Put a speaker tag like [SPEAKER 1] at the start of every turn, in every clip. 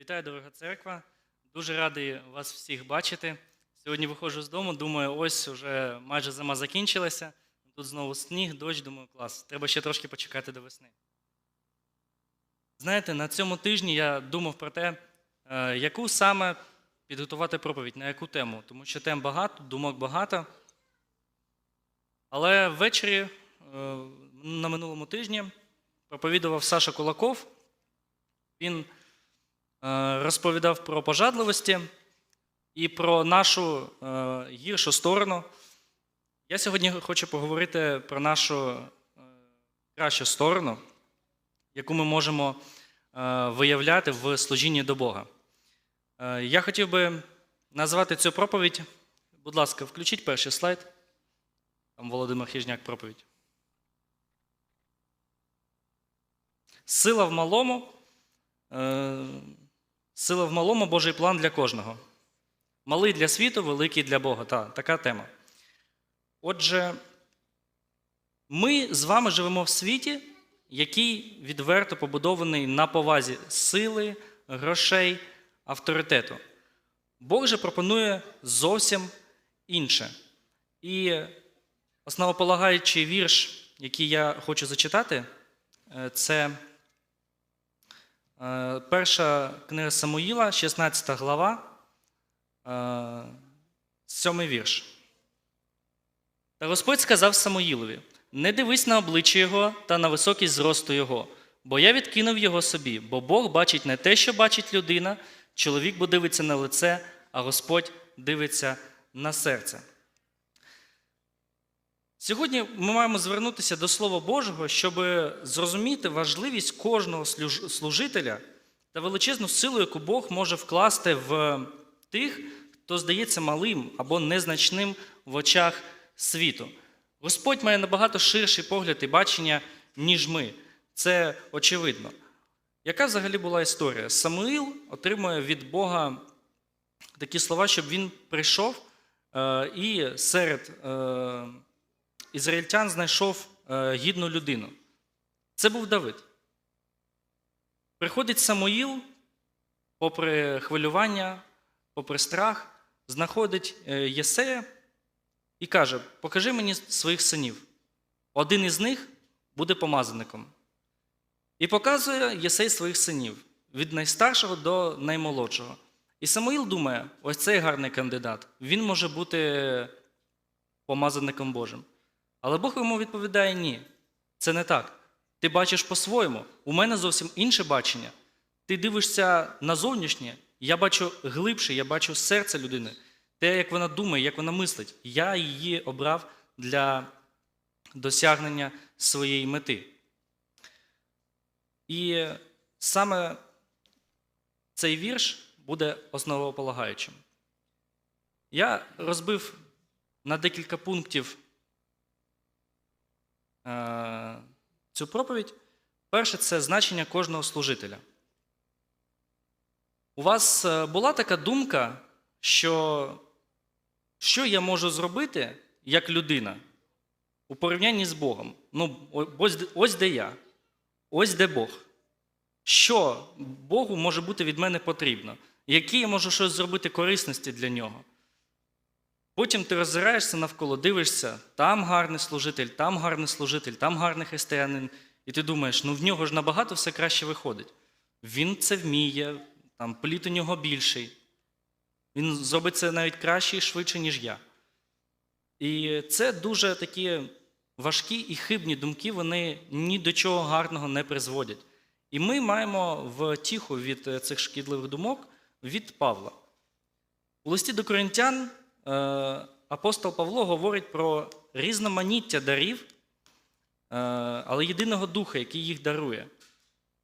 [SPEAKER 1] Вітаю, дорога церква. Дуже радий вас всіх бачити. Сьогодні виходжу з дому, думаю, ось уже майже зима закінчилася. Тут знову сніг, дощ, думаю, клас. Треба ще трошки почекати до весни. Знаєте, на цьому тижні я думав про те, е, яку саме підготувати проповідь, на яку тему. Тому що тем багато, думок багато. Але ввечері е, на минулому тижні проповідував Саша Кулаков. Він розповідав про пожадливості і про нашу е, гіршу сторону. Я сьогодні хочу поговорити про нашу е, кращу сторону, яку ми можемо е, виявляти в служінні до Бога. Е, Я хотів би назвати цю проповідь. Будь ласка, включіть перший слайд. Там Володимир Хижняк проповідь. Сила в малому. Сила в малому Божий план для кожного. Малий для світу, великий для Бога. Та, така тема. Отже, ми з вами живемо в світі, який відверто побудований на повазі сили, грошей, авторитету. Бог же пропонує зовсім інше. І основополагаючий вірш, який я хочу зачитати, е, це перша книга Самуїла, 16 глава, е, сьомий вірш. Та Господь сказав Самуїлові: не дивись на обличчя його та на високість зросту його, бо я відкинув його собі, бо Бог бачить не те, що бачить людина, чоловік бо дивиться на лице, а Господь дивиться на серце. Сьогодні ми маємо звернутися до Слова Божого, щоб зрозуміти важливість кожного служителя та величезну силу, яку Бог може вкласти в тих, хто здається малим або незначним в очах світу. Господь має набагато ширший погляд і бачення, ніж ми. Це очевидно. Яка взагалі була історія? Самуїл отримує від Бога такі слова, щоб він прийшов е, і серед е, ізраїльтян знайшов е, гідну людину. Це був Давид. Приходить Самуїл, попри хвилювання, попри страх, знаходить е, Єсея і каже: Покажи мені своїх синів. Один із них буде помазаником. І показує Єсей своїх синів від найстаршого до наймолодшого. І Самуїл думає: ось цей гарний кандидат, він може бути помазаником Божим. Але Бог йому відповідає: ні, це не так. Ти бачиш по-своєму. У мене зовсім інше бачення. Ти дивишся на зовнішнє, я бачу глибше, я бачу серце людини, те, як вона думає, як вона мислить. Я її обрав для досягнення своєї мети. І саме цей вірш буде основополагаючим. Я розбив на декілька пунктів цю проповідь. Перше це значення кожного служителя. У вас е, була така думка, що що я можу зробити як людина у порівнянні з Богом? Ну, ось, ось де я, ось де Бог. Що Богу може бути від мене потрібно? Які я можу щось зробити корисності для нього? Потім ти роззираєшся навколо, дивишся, там гарний служитель, там гарний служитель, там гарний християнин. І ти думаєш, ну в нього ж набагато все краще виходить. Він це вміє, там плід у нього більший. Він зробить це навіть краще і швидше, ніж я. І це дуже такі важкі і хибні думки, вони ні до чого гарного не призводять. І ми маємо втіху від е, цих шкідливих думок від Павла. У листі до коринтян апостол Павло говорить про різноманіття дарів, е, але єдиного духа, який їх дарує.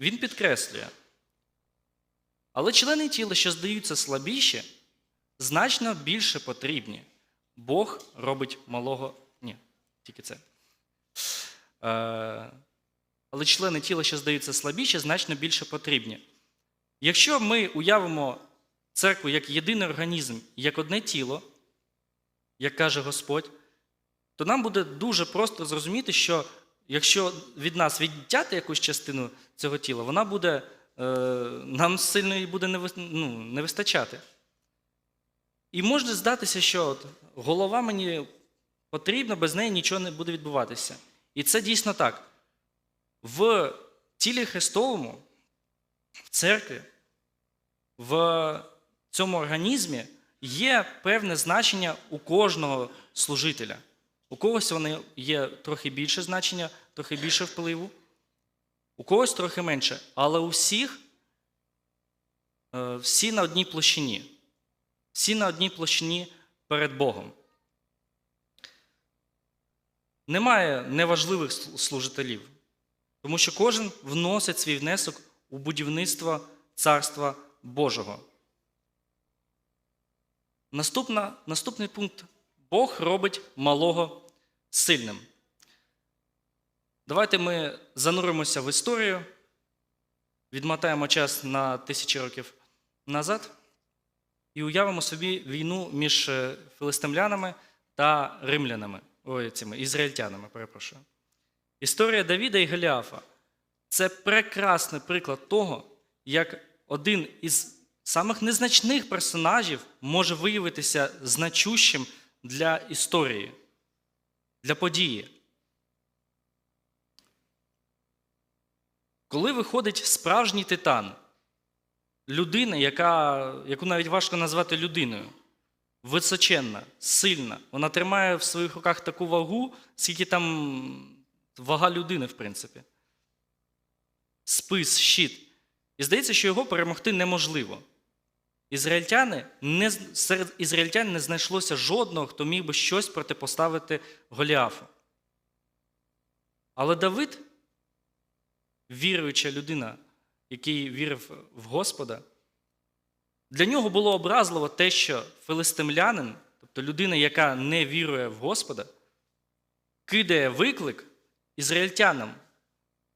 [SPEAKER 1] Він підкреслює. Але члени тіла, що здаються слабіші, значно більше потрібні. Бог робить малого. Ні, тільки це. Е, але члени тіла, що здаються слабіші, значно більше потрібні. Якщо ми уявимо церкву як єдиний організм, як одне тіло, як каже Господь, то нам буде дуже просто зрозуміти, що якщо від нас відтяти якусь частину цього тіла, вона буде нам сильно і буде ну, не вистачати. І може здатися, що от, голова мені потрібна, без неї нічого не буде відбуватися. І це дійсно так. В тілі Христовому, в церкві, в цьому організмі є певне значення у кожного служителя. У когось вони є трохи більше значення, трохи більше впливу, у когось трохи менше. Але у всіх е, всі на одній площині. Всі на одній площині перед Богом. Немає неважливих служителів, тому що кожен вносить свій внесок у будівництво Царства Божого. Наступна, наступний пункт. Бог робить малого сильним. Давайте ми зануримося в історію, відмотаємо час на тисячі років назад і уявимо собі війну між е, филистимлянами та римлянами, ой, цими ізраїльтянами, перепрошую. Історія Давіда і Голіафа це прекрасний приклад того, як один із самих незначних персонажів може виявитися значущим для історії, для події. Коли виходить справжній титан, людина, яка, яку навіть важко назвати людиною, височенна, сильна, вона тримає в своїх руках таку вагу, скільки там вага людини, в принципі. Спис, щит. І здається, що його перемогти неможливо. Ізраїльтяни не, серед ізраїльтян не знайшлося жодного, хто міг би щось протипоставити Голіафу. Але Давид, віруюча людина, який вірив в Господа, для нього було образливо те, що филистимлянин, тобто людина, яка не вірує в Господа, кидає виклик ізраїльтянам,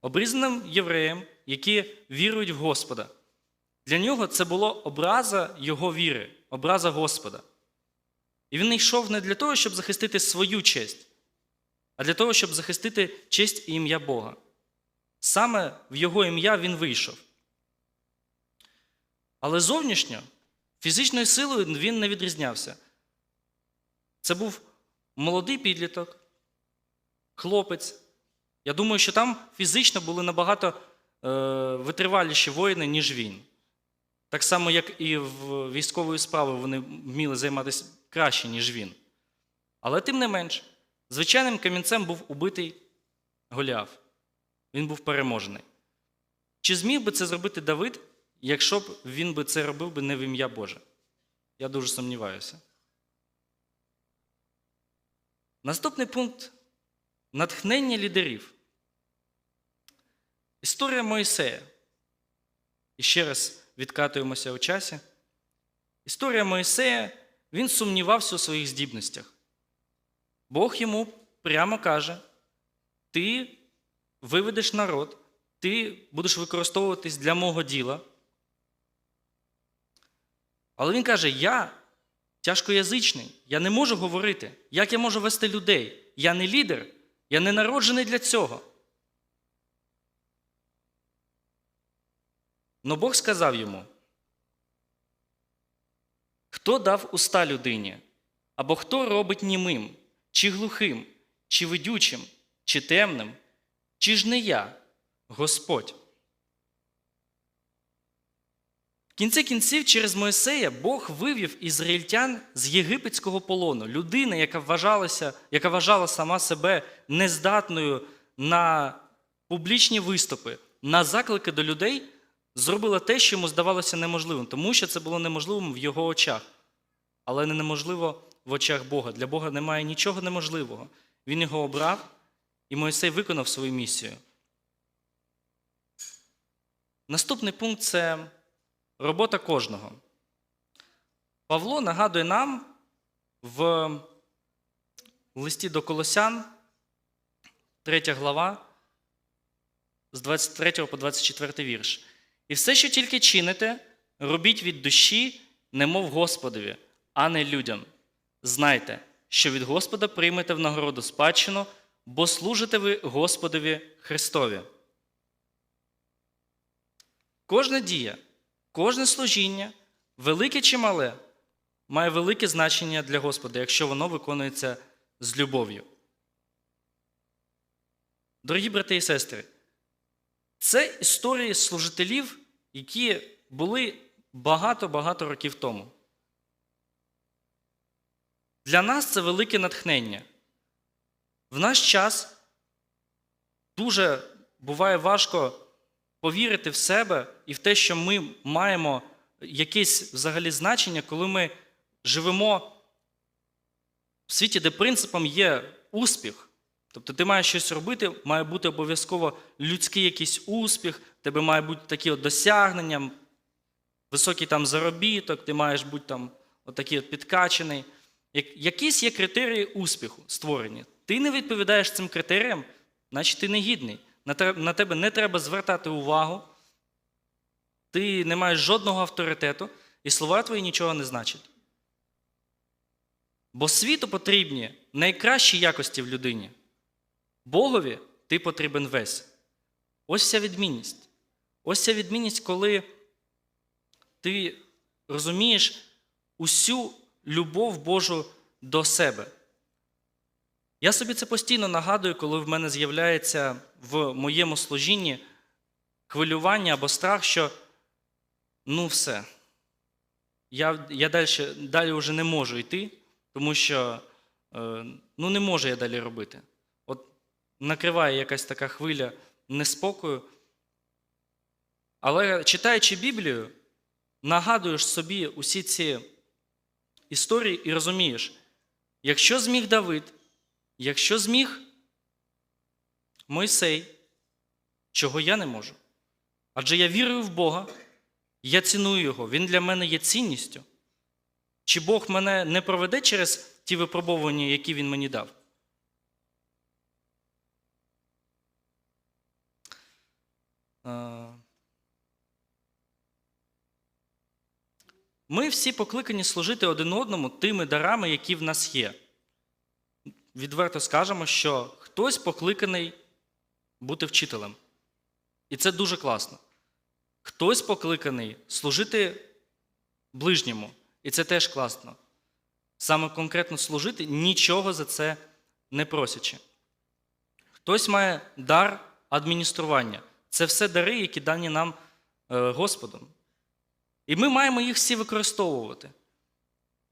[SPEAKER 1] обрізаним євреям, які вірують в Господа. Для нього це було образа його віри, образа Господа. І він йшов не для того, щоб захистити свою честь, а для того, щоб захистити честь і ім'я Бога. Саме в його ім'я він вийшов. Але зовнішньо, фізичною силою він не відрізнявся. Це був молодий підліток, хлопець. Я думаю, що там фізично були набагато е, витриваліші воїни, ніж він. Так само, як і в військової справи вони вміли займатися краще, ніж він. Але тим не менш, звичайним камінцем був убитий Голіаф. Він був переможений. Чи зміг би це зробити Давид, якщо б він би це робив би не в ім'я Боже? Я дуже сумніваюся. Наступний пункт натхнення лідерів. Історія Моїсея. І ще раз відкатуємося у часі. Історія Моїсея, він сумнівався у своїх здібностях. Бог йому прямо каже: ти виведеш народ, ти будеш використовуватись для мого діла. Але він каже: Я тяжкоязичний, я не можу говорити. Як я можу вести людей? Я не лідер, я не народжений для цього. Но Бог сказав йому: хто дав уста людині? Або хто робить німим, чи глухим, чи видючим, чи темним, чи ж не я, Господь? В кінці кінців, через Моїсея Бог вивів ізраїльтян з єгипетського полону. Людина, яка вважалася, яка вважала сама себе нездатною на публічні виступи, на заклики до людей, зробила те, що йому здавалося неможливим, тому що це було неможливим в його очах, але не неможливо в очах Бога. Для Бога немає нічого неможливого. Він його обрав, і Моїсей виконав свою місію. Наступний пункт це робота кожного. Павло нагадує нам в листі до Колосян, 3 глава, з 23 по 24 вірш. І все, що тільки чините, робіть від душі, немов Господові, а не людям. Знайте, що від Господа приймете в нагороду спадщину, бо служите ви Господові Христові. кожна дія, кожне служіння, велике чи мале, має велике значення для Господа, якщо воно виконується з любов'ю. Дорогі брати і сестри, це історії служителів, які були багато-багато років тому. Для нас це велике натхнення. В наш час дуже буває важко повірити в себе і в те, що ми маємо якесь взагалі значення, коли ми живемо в світі, де принципом є успіх. Тобто ти маєш щось робити, має бути обов'язково людський якийсь успіх, тебе має бути такі от досягнення, високий там заробіток, ти маєш бути там отакий от підкачений. Як- Якісь є критерії успіху створені. Ти не відповідаєш цим критеріям, значить ти не гідний. На На тебе не треба звертати увагу, ти не маєш жодного авторитету, і слова твої нічого не значать. Бо світу потрібні найкращі якості в людині. Богові ти потрібен весь. Ось ця відмінність. Ось ця відмінність, коли ти розумієш усю любов Божу до себе. Я собі це постійно нагадую, коли в мене з'являється в моєму служінні хвилювання або страх, що ну все, я, я далі, далі вже не можу йти, тому що е, ну, не можу я далі робити. Накриває якась така хвиля неспокою. Але читаючи Біблію, нагадуєш собі усі ці історії і розумієш, якщо зміг Давид, якщо зміг Мойсей, чого я не можу? Адже я вірую в Бога, я ціную Його, Він для мене є цінністю. Чи Бог мене не проведе через ті випробування, які Він мені дав? Ми всі покликані служити один одному тими дарами, які в нас є. Відверто скажемо, що хтось покликаний бути вчителем. І це дуже класно. Хтось покликаний служити ближньому. І це теж класно. Саме конкретно служити, нічого за це не просячи. Хтось має дар адміністрування. Це все дари, які дані нам е, Господом. І ми маємо їх всі використовувати.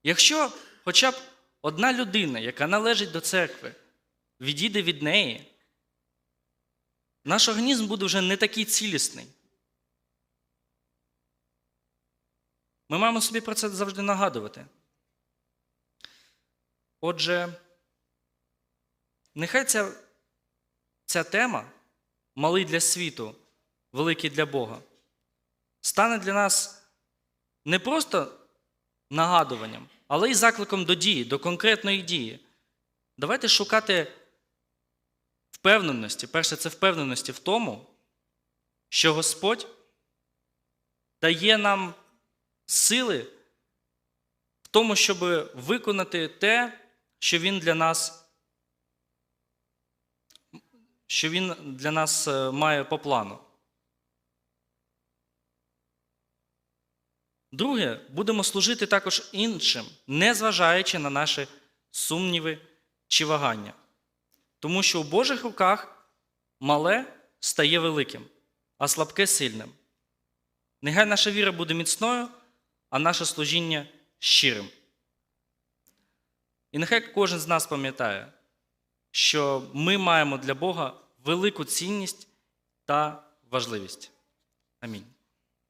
[SPEAKER 1] Якщо хоча б одна людина, яка належить до церкви, відійде від неї, наш організм буде вже не такий цілісний. Ми маємо собі про це завжди нагадувати. Отже, нехай ця, ця тема, малий для світу, великий для Бога, стане для нас не просто нагадуванням, але й закликом до дії, до конкретної дії. Давайте шукати впевненості. Перше, це впевненості в тому, що Господь дає нам сили в тому, щоб виконати те, що Він для нас, що Він для нас е, має по плану. Друге, будемо служити також іншим, незважаючи на наші сумніви чи вагання. Тому що у Божих руках мале стає великим, а слабке сильним. Нехай наша віра буде міцною, а наше служіння щирим. І нехай кожен з нас пам'ятає, що ми маємо для Бога велику цінність та важливість. Амінь.